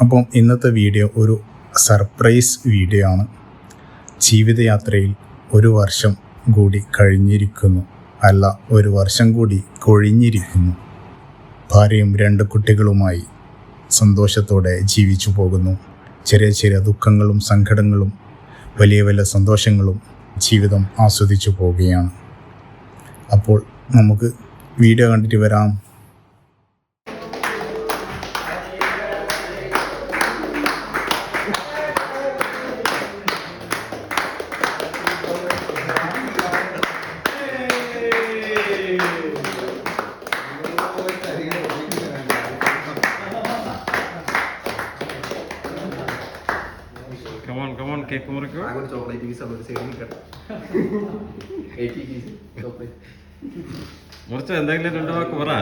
അപ്പം ഇന്നത്തെ വീഡിയോ ഒരു സർപ്രൈസ് വീഡിയോ ആണ്. ജീവിതയാത്രയിൽ ഒരു വർഷം കൂടി കഴിഞ്ഞിരിക്കുന്നു. അല്ല ഒരു വർഷം കൂടി കൊഴിഞ്ഞിരിക്കുന്നു. ഭാര്യയും രണ്ട് കുട്ടികളുമായി സന്തോഷത്തോടെ ജീവിച്ചു പോകുന്നു. ചെറിയ ചെറിയ ദുഃഖങ്ങളും സങ്കടങ്ങളും വലിയ വലിയ സന്തോഷങ്ങളും ജീവിതം ആസ്വദിച്ചു പോവുകയാണ്. അപ്പോൾ നമുക്ക് വീഡിയോ കണ്ടിട്ട് വരാം. കമോൺ കമോൺ കേക്ക് മുറിക്കോ ഒരു ചോക്ലേറ്റ് പീസ് ഒരു സൈഡിൽ നിൽക്കട്ടെ എയ്റ്റി പീസ് ചോക്ലേറ്റ് മുറിച്ചോ എന്തെങ്കിലും രണ്ടു വാക്ക് പറ.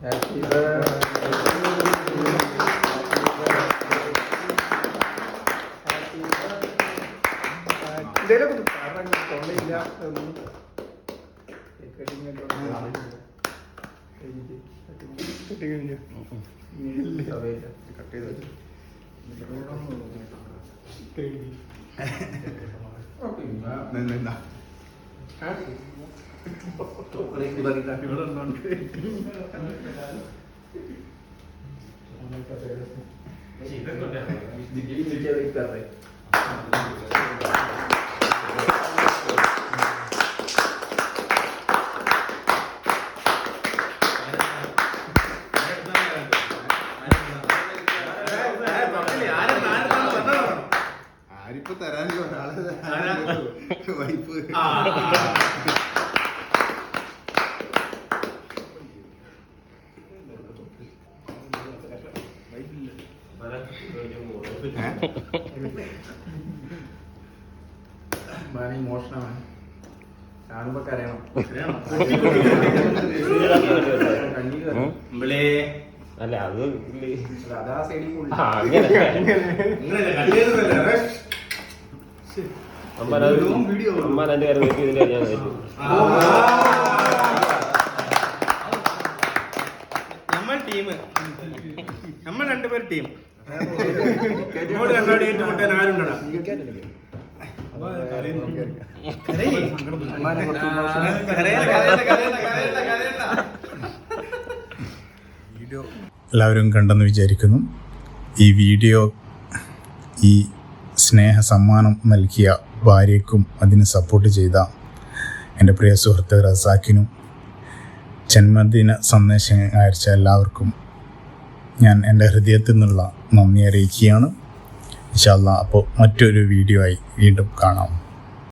ഹാപ്പി കാരണം തൊണ്ടയില്ല ഒന്നും കട്ട് ചെയ്ത് Nah, nah, nah. Tuh, kali kita kita dulu non. Sih, itu udah. Jadi, jadi. ആരിപ്പോ തരാനില്ല ഒരാൾ വൈഫ്. ഇമോഷനാണ് കാണുമ്പോ കരയണം. അല്ല അത് അതാ സൈഡിൽ അത് കാര്യം നോക്കി ഇതിന്റെ ഞാൻ നമ്മൾ ടീം. നമ്മൾ രണ്ടുപേർ ടീം. ഇങ്ങോട്ട് കണ്ണാടി ഏറ്റുമുട്ടാൻ ആരുണ്ടടാ? എല്ലാവരും കണ്ടെന്ന് വിചാരിക്കുന്നു. ഈ വീഡിയോ ഈ സ്നേഹ സമ്മാനം നൽകിയ ഭാര്യയ്ക്കും അതിന് സപ്പോർട്ട് ചെയ്ത എന്റെ പ്രിയ സുഹൃത്ത് റസാക്കിനും ജന്മദിന സന്ദേശം അയച്ച എല്ലാവർക്കും ഞാൻ എന്റെ ഹൃദയത്തിൽ നിന്നുള്ള നന്ദി അറിയിക്കുകയാണ്. ഇൻഷാല്ല അപ്പോൾ മറ്റൊരു വീഡിയോ ആയി വീണ്ടും കാണാം.